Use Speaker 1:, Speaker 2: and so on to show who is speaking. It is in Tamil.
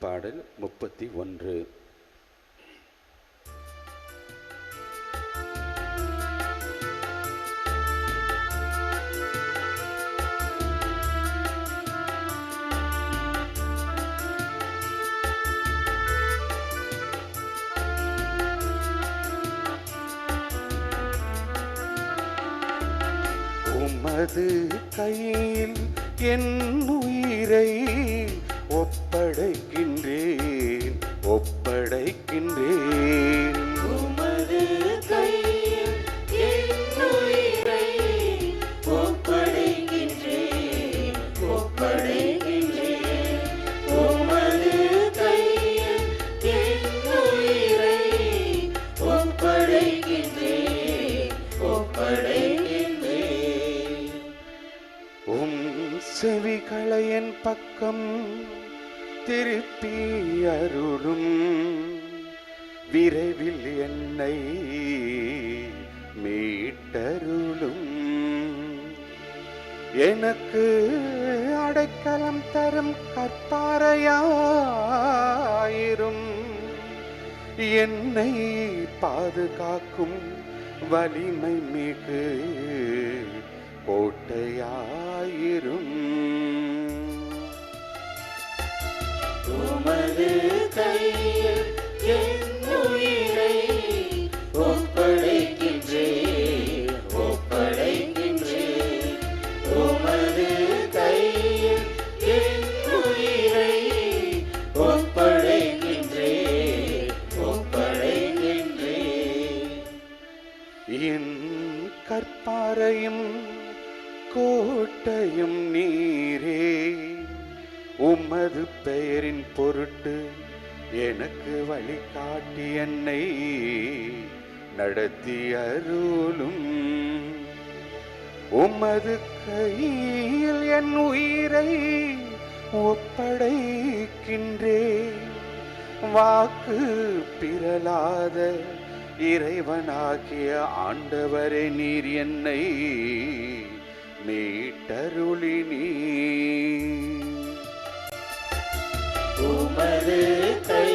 Speaker 1: பாடல் முப்பத்தி ஒன்று. உமது கையில் என் உயிரை
Speaker 2: ஒப்படை
Speaker 1: உம் செவிகளை என் பக்கம் திருப்பி அருளும் விரைவில் என்னை மீட்டருளும். எனக்கு அடைக்கலம் தரும் கற்பாரையாயிரும் என்னை பாதுகாக்கும் வலிமை மிகு கோட்டையாயிரும். பாறையும் கோட்டையும் நீரே உமது பெயரின் பொருட்டு எனக்கு வழிகாட்டி என்னை நடத்தி அருளும். உமது கையில் என் உயிரை ஒப்படைக்கின்றே வாக்கு பிறலாத இறைவனாகிய ஆண்டவரே நீர் என்னை மீட்டருளினி
Speaker 2: உமது கை